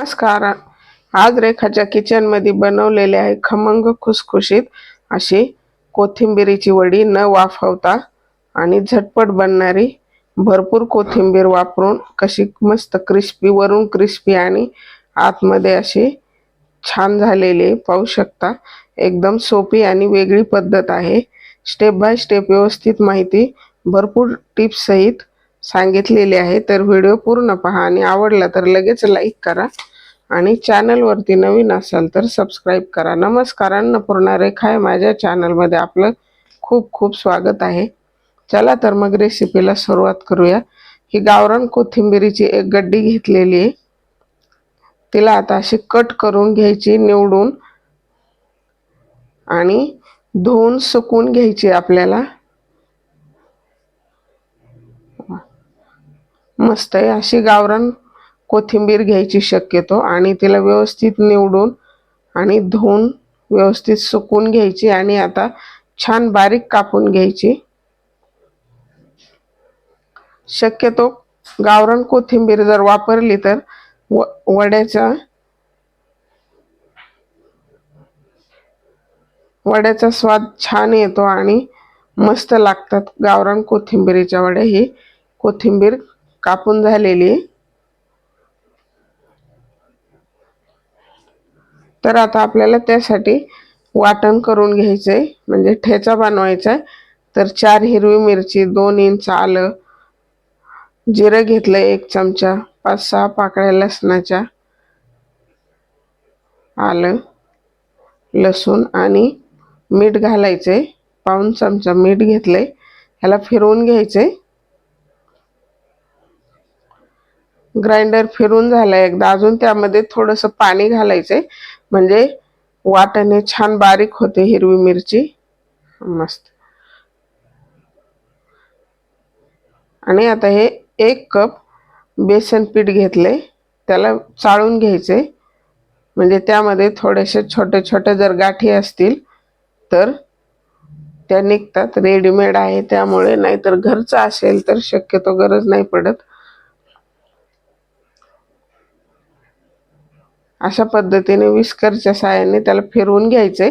नमस्कार. आज रेखाच्या किचनमध्ये बनवलेले आहे खमंग खुसखुशीत अशी कोथिंबिरीची वडी न वाफवता आणि झटपट बनणारी भरपूर कोथिंबीर वापरून कशी मस्त क्रिस्पी वरून क्रिस्पी आणि आतमध्ये अशी छान झालेली पाहू शकता एकदम सोपी आणि वेगळी पद्धत आहे. स्टेप बाय स्टेप व्यवस्थित माहिती भरपूर टिप्ससहित सांगितलेली आहे. तर व्हिडिओ पूर्ण पहा आणि आवडला तर लगेच लाईक करा. आणि चॅनलवरती नवीन असाल तर सबस्क्राईब करा. नमस्कार अन्नपूर्णा रेखा आहे. माझ्या चॅनलमध्ये आपलं खूप खूप स्वागत आहे. चला तर मग रेसिपीला सुरुवात करूया. ही गावरान कोथिंबिरीची एक गड्डी घेतलेली आहे. तिला आता अशी कट करून घ्यायची निवडून आणि धुवून सुकून घ्यायची आपल्याला. मस्त आहे अशी गावरान कोथिंबीर घ्यायची शक्यतो आणि तिला व्यवस्थित निवडून आणि धुवून व्यवस्थित सुकून घ्यायची आणि आता छान बारीक कापून घ्यायची. शक्यतो गावरान कोथिंबीर जर वापरली तर व वड्याचा वड्याचा स्वाद छान येतो आणि मस्त लागतात. गावरान कोथिंबीरीच्या वड्या ही कोथिंबीर कापून झालेली तर आता आपल्याला त्यासाठी वाटण करून घ्यायचं आहे म्हणजे ठेचा बनवायचा आहे तर चार हिरवी मिरची दोन इंच आलं जिरं घेतलं एक चमचा पाच सहा पाकळ्या लसणाच्या आलं लसूण आणि मीठ घालायचं पाऊन चमचा मीठ घेतलंय. ह्याला फिरवून घ्यायचं ग्राइंडर फिरून झालं एकदा अजून त्यामध्ये थोडंसं पाणी घालायचं म्हणजे वाटणे छान बारीक होते हिरवी मिरची. मस्त. आणि आता हे एक कप बेसन पीठ घेतले. त्याला चाळून घ्यायचे. म्हणजे त्यामध्ये थोडेसे छोटे छोटे जर गाठी असतील तर त्या निघतात. रेडीमेड आहे त्यामुळे नाहीतर घरचं असेल तर शक्यतो गरज नाही पडत. अशा पद्धतीने विस्करच्या साहाय्याने त्याला फिरवून घ्यायचे.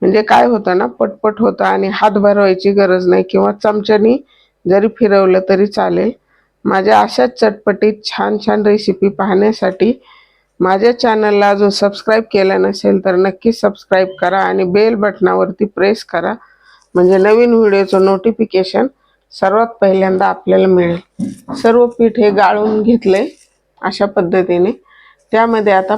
म्हणजे काय होतं ना पटपट होतं आणि हात भरवायची गरज नाही किंवा चमच्यानी जरी फिरवलं तरी चालेल. माझ्या अशाच चटपटीत छान छान रेसिपी पाहण्यासाठी माझ्या चॅनलला अजून सबस्क्राईब केलं नसेल तर नक्की सबस्क्राईब करा आणि बेल बटनावरती प्रेस करा. म्हणजे नवीन व्हिडिओचं नोटिफिकेशन सर्वात पहिल्यांदा आपल्याला मिळेल. सर्व पीठ हे गाळून घेतले अशा पद्धतीने. त्यामध्ये आता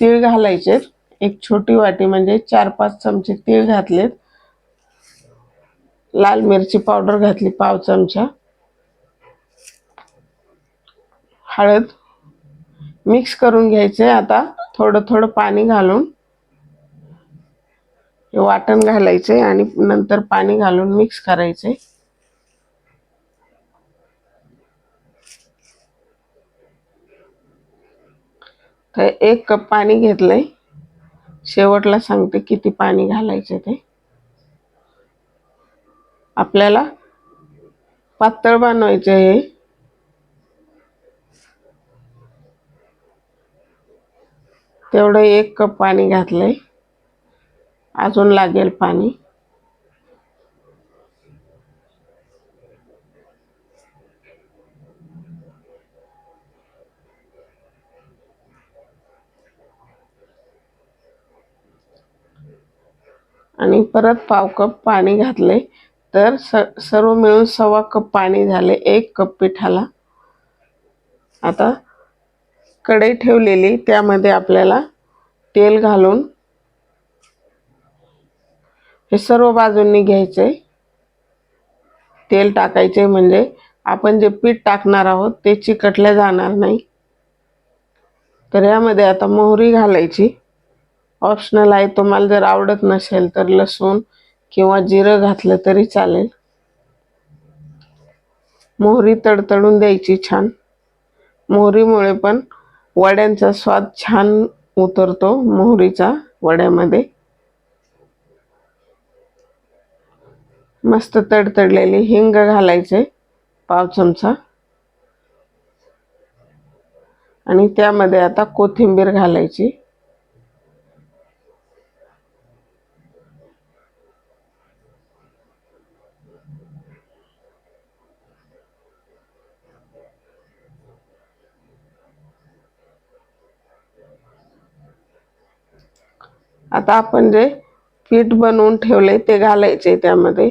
तीळ घालायचे एक छोटी वाटी म्हणजे चार पाच चमचे तीळ घातलेत. लाल मिरची पावडर घातली पाव चमचा. हळद मिक्स करून घ्यायचे आता थोडं थोडं पाणी घालून वाटण घालायचे आणि नंतर पाणी घालून मिक्स करायचे तर एक कप पाणी घेतलंय. शेवटला सांगते किती पाणी घालायचे ते. आपल्याला पातळ बनवायचे हे तेवढं एक कप पाणी घातलंय. अजून लागेल पाणी. आणि परत पाव कप पाणी घातले. तर स सर्व मिळून सव्वा कप पाणी झाले एक कप पिठाला. आता कढई ठेवलेली त्यामध्ये आपल्याला तेल घालून हे सर्व बाजूंनी घ्यायचे. तेल टाकायचे म्हणजे आपण जे पीठ टाकणार आहोत ते चिकटले जाणार नाही. तर यामध्ये आता मोहरी घालायची. ऑप्शनल आहे. तुम्हाला जर आवडत नसेल तर लसूण किंवा जिरं घातलं तरी चालेल. मोहरी तडतडून द्यायची छान. मोहरीमुळे पण वड्यांचा स्वाद छान उतरतो मोहरीचा वड्यामध्ये. मस्त तडतडलेली हिंग घालायचे पाव चमचा. आणि त्यामध्ये आता कोथिंबीर घालायची. आता आपण जे पीठ बनवून ठेवलंय ते घालायचे त्यामध्ये.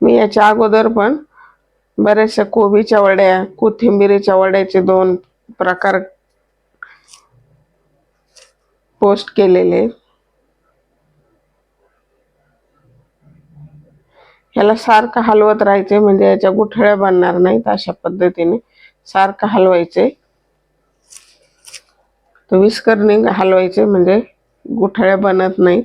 मी याच्या अगोदर पण बऱ्याचशा कोबीच्या वड्या कोथिंबिरीच्या वड्याचे दोन प्रकार पोस्ट केलेले. ह्याला सारखं हलवत राहायचे म्हणजे याच्या गुठळ्या बनणार नाहीत अशा पद्धतीने. सारखं हलवायचे. तर विस्करने हलवायचे म्हणजे गुठळ्या बनत नाहीत.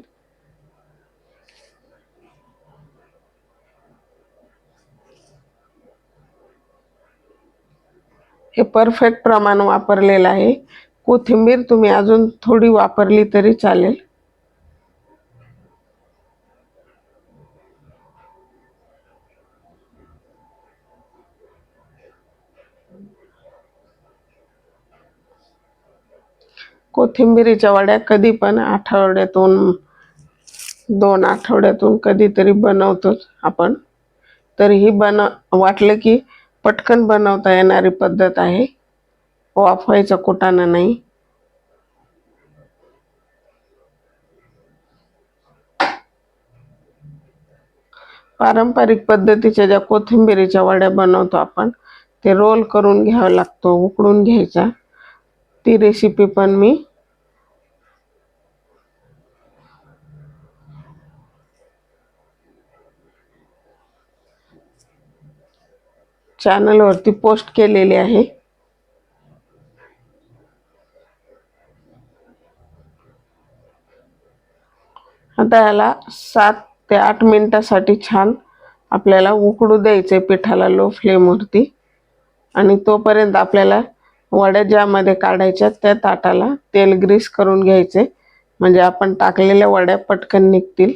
हे परफेक्ट प्रमाण वापरलेलं आहे. कोथिंबीर तुम्ही अजून थोडी वापरली तरी चालेल. कोथिंबिरीच्या वड्या कधी पण आठवड्यातून दोन आठवड्यातून कधीतरी बनवतोच आपण. तरीही बन वाटलं की पटकन बनवता येणारी पद्धत आहे. वाफवायचा कुटाणा नाही. पारंपरिक पद्धतीच्या ज्या कोथिंबिरीच्या वड्या बनवतो आपण ते रोल करून घ्यावा लागतो उकडून घ्यायचा. ती रेसिपी पण मी चॅनलवरती पोस्ट केलेली आहे. आता याला सात ते आठ मिनिटासाठी छान आपल्याला उकडू द्यायचे पिठाला लो फ्लेमवरती आणि तोपर्यंत आपल्याला वड्या ज्यामध्ये काढायच्या त्या ताटाला तेल ग्रीस करून घ्यायचे. म्हणजे आपण टाकलेल्या वड्या पटकन निघतील.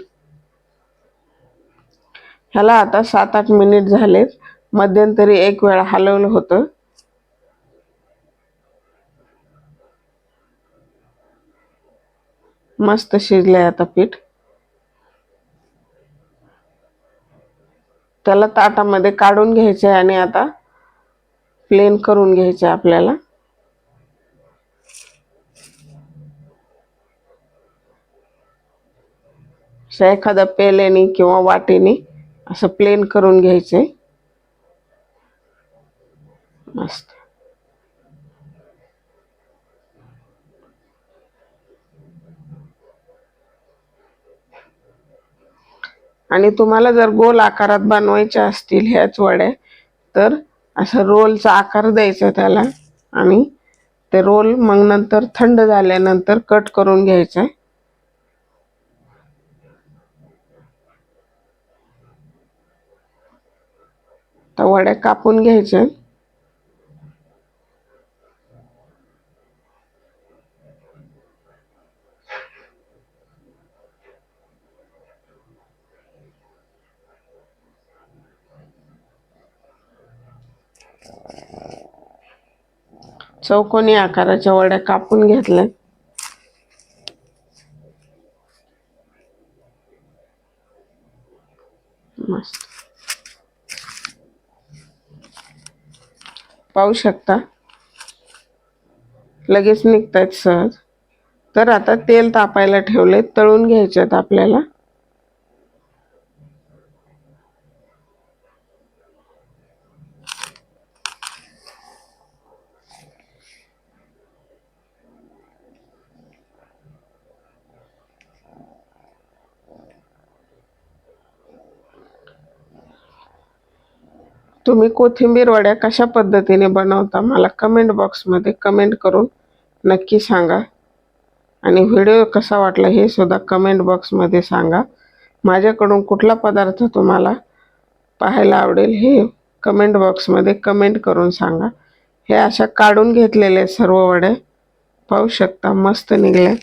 ह्याला आता सात आठ मिनिट झालेत. मध्यंतरी एक वेळा हलवलं होतं. मस्त शिजलंय आता पीठ. त्याला ताटामध्ये काढून घ्यायचे आणि आता प्लेन करून घ्यायचं आपल्याला. अशा एखाद्या पेलेनी किंवा वाटेने असं प्लेन करून घ्यायचंय मस्त. आणि तुम्हाला जर गोल आकारात बनवायच्या असतील ह्याच वड्या तर असं रोलचा आकार द्यायचा त्याला. आणि ते रोल मग नंतर थंड झाल्यानंतर कट करून घ्यायचं तर वड्या कापून घ्यायच्या. चौकोनी आकाराच्या वड्या कापून घेतल्या. मस्त. पाहू शकता? लगेच निघतायत सहज. तर आता तेल तापायला ठेवले तळून घ्यायचे आहेत आपल्याला. तुम्ही कोथिंबीर वड्या कशा पद्धतीने बनवता मला कमेंट बॉक्समध्ये कमेंट करून नक्की सांगा. आणि व्हिडिओ कसा वाटला हे सुद्धा कमेंट बॉक्समध्ये सांगा. माझ्याकडून कुठला पदार्थ तुम्हाला पाहायला आवडेल हे कमेंट बॉक्समध्ये कमेंट करून सांगा. हे अशा काढून घेतलेले सर्व वड्या पाहू शकता मस्त निघले.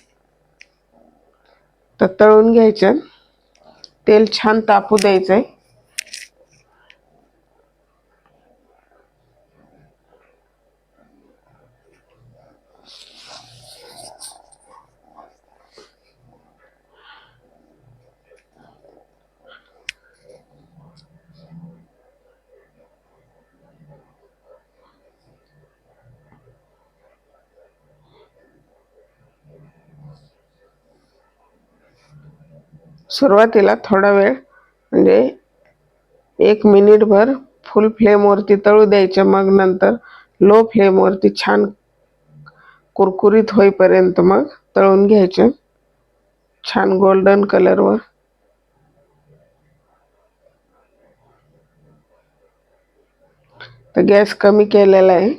तर तळून घ्यायचे. तेल छान तापू द्यायचं आहे सुरुवातीला थोडा वेळ म्हणजे एक मिनिटभर फुल फ्लेमवरती तळू द्यायचे. मग नंतर लो फ्लेमवरती छान कुरकुरीत होईपर्यंत मग तळून घ्यायचे. छान गोल्डन कलरवर तर गॅस कमी केलेला आहे.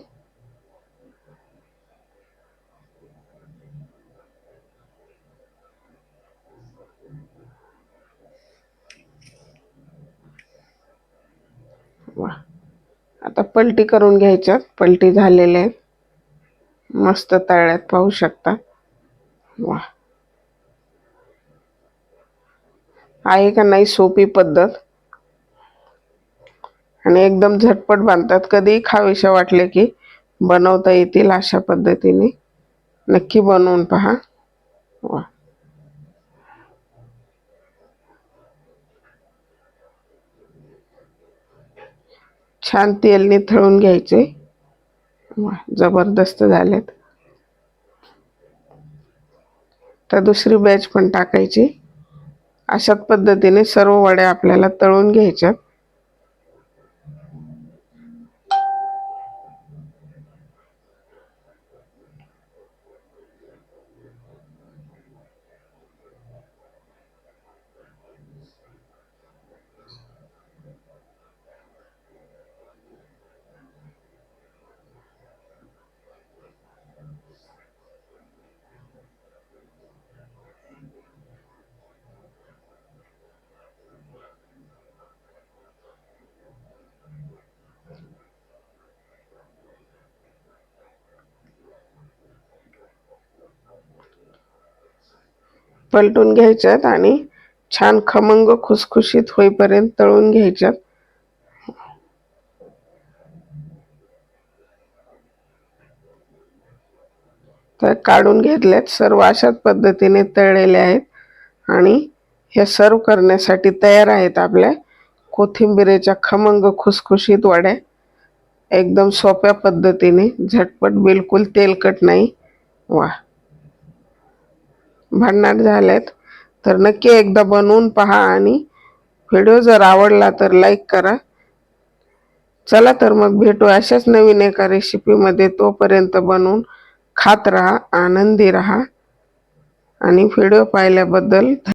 वा. आता पलटी करून घ्यायच्यात पलटी झालेल्या आहेत. मस्त तळ्यात पाहू शकता. वा. आहे का नाही सोपी पद्धत? आणि एकदम झटपट बांधतात. कधीही खावेशा वाटले की बनवता येतील अशा पद्धतीने. नक्की बनवून पहा. वा. छान तेलने थळून घ्यायचे जबरदस्त झालेत. तर दुसरी बॅच पण टाकायची. अशाच पद्धतीने सर्व वड्या आपल्याला तळून घ्यायच्यात. पलटून घ्यायच्यात आणि छान खमंग खुसखुशीत होईपर्यंत तळून घ्यायच्यात. तर काढून घेतल्यात. सर्व अशाच पद्धतीने तळलेले आहेत आणि हे सर्व करण्यासाठी तयार आहेत आपल्या कोथिंबिरीच्या खमंग खुसखुशीत वड्या. एकदम सोप्या पद्धतीने झटपट बिलकुल तेलकट नाही. वा. भन्नाट झालेत. तर नक्की एकदा बनवून पहा आणि व्हिडिओ जर आवडला तर लाईक करा. चला तर मग भेटू अशाच नवीन एका रेसिपीमध्ये. तोपर्यंत बनवून खात राहा आनंदी राहा. आणि व्हिडिओ पाहिल्याबद्दल